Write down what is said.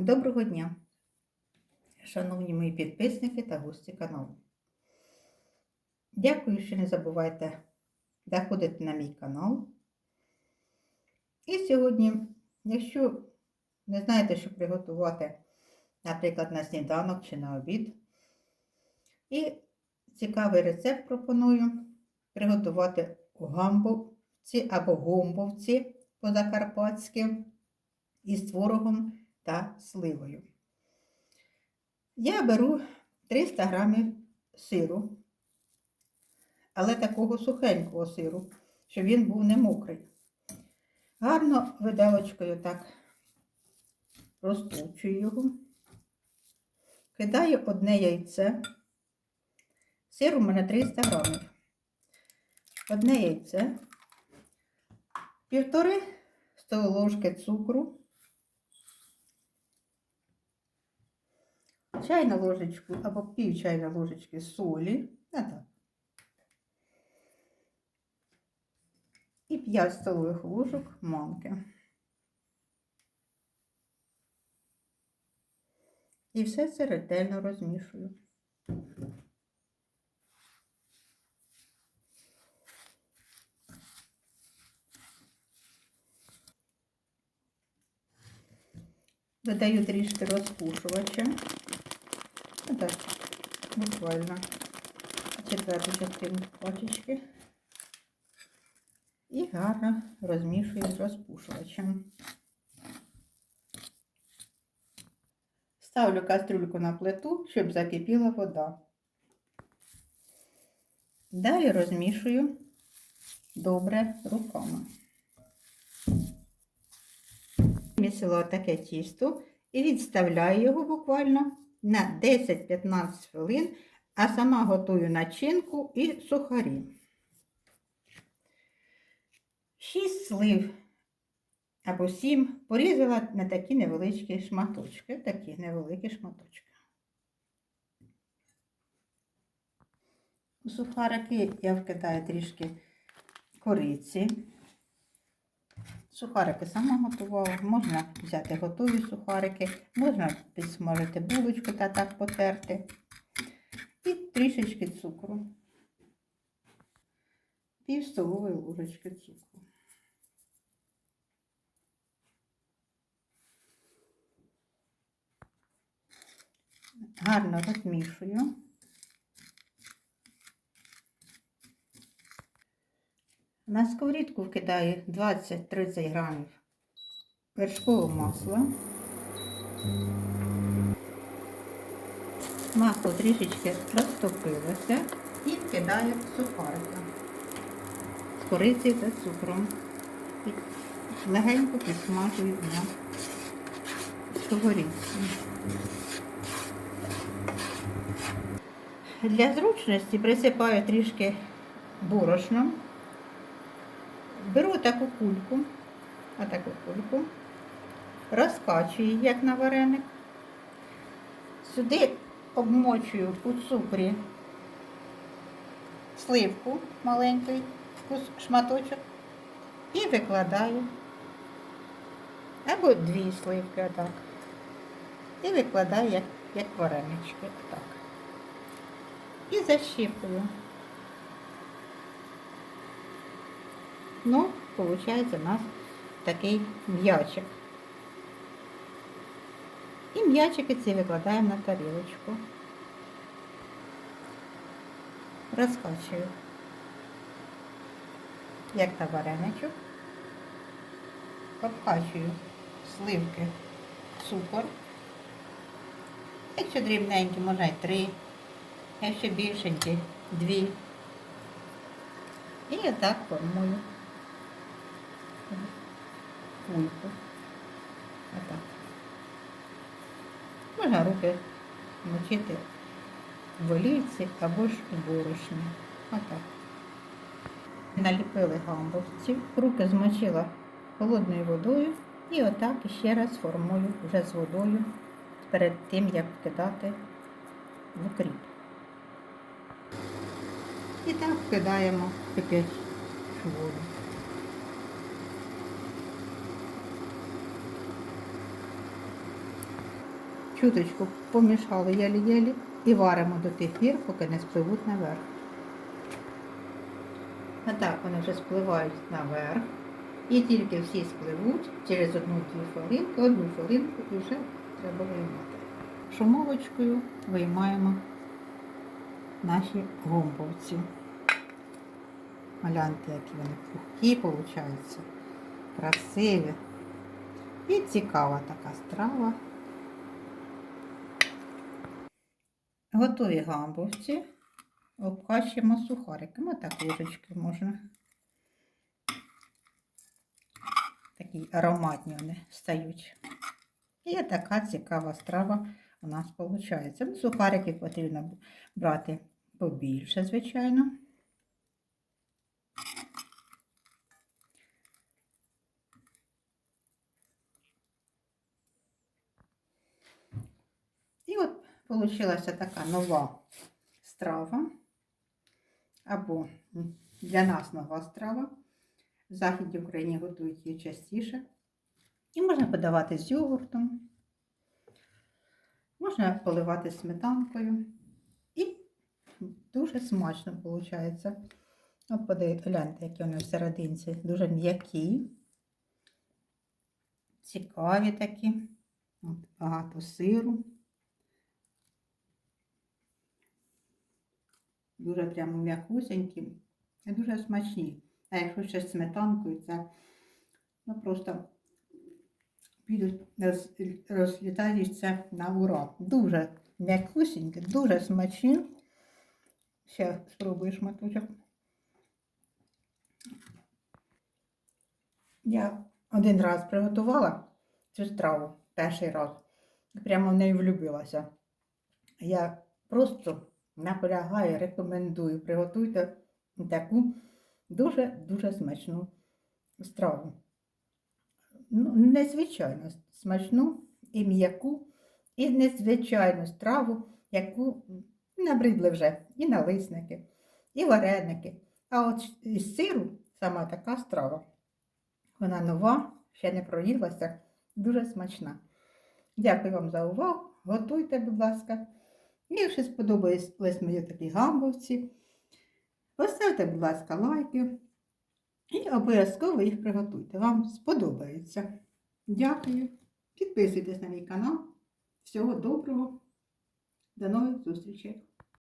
Доброго дня, шановні мої підписники та гості каналу. Дякую, що не забувайте заходити на мій канал. І сьогодні, якщо не знаєте, що приготувати, наприклад, на сніданок чи на обід, і цікавий рецепт пропоную приготувати гамбовці або гомбовці по-закарпатськи із творогом та сливою. Я беру 300 грамів сиру, але такого сухенького сиру, щоб він був не мокрий. Гарно виделочкою так розпучую його, кидаю одне яйце. Сир у мене 300 грамів. Одне яйце, півтори столові цукру, чайну ложечку або пів чайної ложечки солі. І 5 столових ложок манки. І все це ретельно розмішую. Додаю трішки розпушувача. Так, буквально четверту частину пачечки. І гарно розмішую з розпушувачем. Ставлю кастрюльку на плиту, щоб закипіла вода. Далі розмішую добре руками. Місила таке тісто і відставляю його буквально на 10-15 хвилин, а сама готую начинку і сухарі. 6 слив або 7 порізала на такі невеличкі шматочки, такі невеликі шматочки. У сухарики я вкидаю трішки кориці. Сухарики сама готувала, можна взяти готові сухарики, можна підсмажити булочку та так потерти. І трішечки цукру. Пів столової ложечки цукру. Гарно розмішую. На сковорідку вкидаю 20-30 грамів вершкового масла. Масло трішечки розтопилося і вкидаю сухарика з корицею та цукром. Легенько підсмажую на сковорідці. Для зручності присипаю трішки борошном. Беру таку кульку, а таку кульку, розкачую як на вареник. Сюди обмочую у цукрі сливку маленький шматочок і викладаю. Або дві сливки отак. І викладаю як, як варенички. Отак. І защіпую. Ну, виходить у нас такий м'ячик. І м'ячики ці викладаємо на тарілочку. Розкачую, як на вареничок. Обкачую сливки, цукор. Якщо дрібненькі, можна й три, якщо більшенькі, дві. І отак формую кульку. Отак. Можна руки мочити в олійці або ж у борошні. Отак. Наліпили гамбовців, руки змочила холодною водою і отак ще раз формую вже з водою перед тим, як вкидати в укріп. І так вкидаємо кип'ять воду. Чуточку помішали єлі-єлі і варимо до тих пір, поки не спливуть наверх. А так вони вже спливають наверх. І тільки всі спливуть через одну-дві хвилинки, одну хвилинку і вже треба виймати. Шумовочкою виймаємо наші гумбовці. Гляньте, які вони пухкі, виходять, красиві. І цікава така страва. Готові гамбовці. Обкачуємо сухариками, так ложечки можна. Такі ароматні вони стають. І така цікава страва у нас виходить. Ну, сухарики потрібно брати побільше, звичайно. І от вийшла така нова страва, або для нас нова страва. В Західній Україні готують її частіше. І можна подавати з йогуртом, можна поливати сметанкою. І дуже смачно виходить. От подивіться, гляньте, які вони всерединці. Дуже м'які, цікаві такі. От, багато сиру. Дуже прямо м'якусенькі і дуже смачні. А якщо ще з сметанкою, це ну, просто підуть, роз, розлітаються на ура. Дуже м'якусенькі, дуже смачні. Ще спробую шматочок. Я один раз приготувала цю страву перший раз. Прямо в неї влюбилася. Я просто наполягаю, рекомендую, приготуйте таку дуже-дуже смачну страву. Ну, незвичайно смачну і м'яку, і незвичайну страву, яку набридли вже і налисники, і вареники. А от із сиру сама така страва. Вона нова, ще не проїлася, дуже смачна. Дякую вам за увагу. Готуйте, будь ласка. І якщо сподобались мої такі гамбовці, поставте, будь ласка, лайки і обов'язково їх приготуйте. Вам сподобається. Дякую. Підписуйтесь на мій канал. Всього доброго. До нових зустрічей!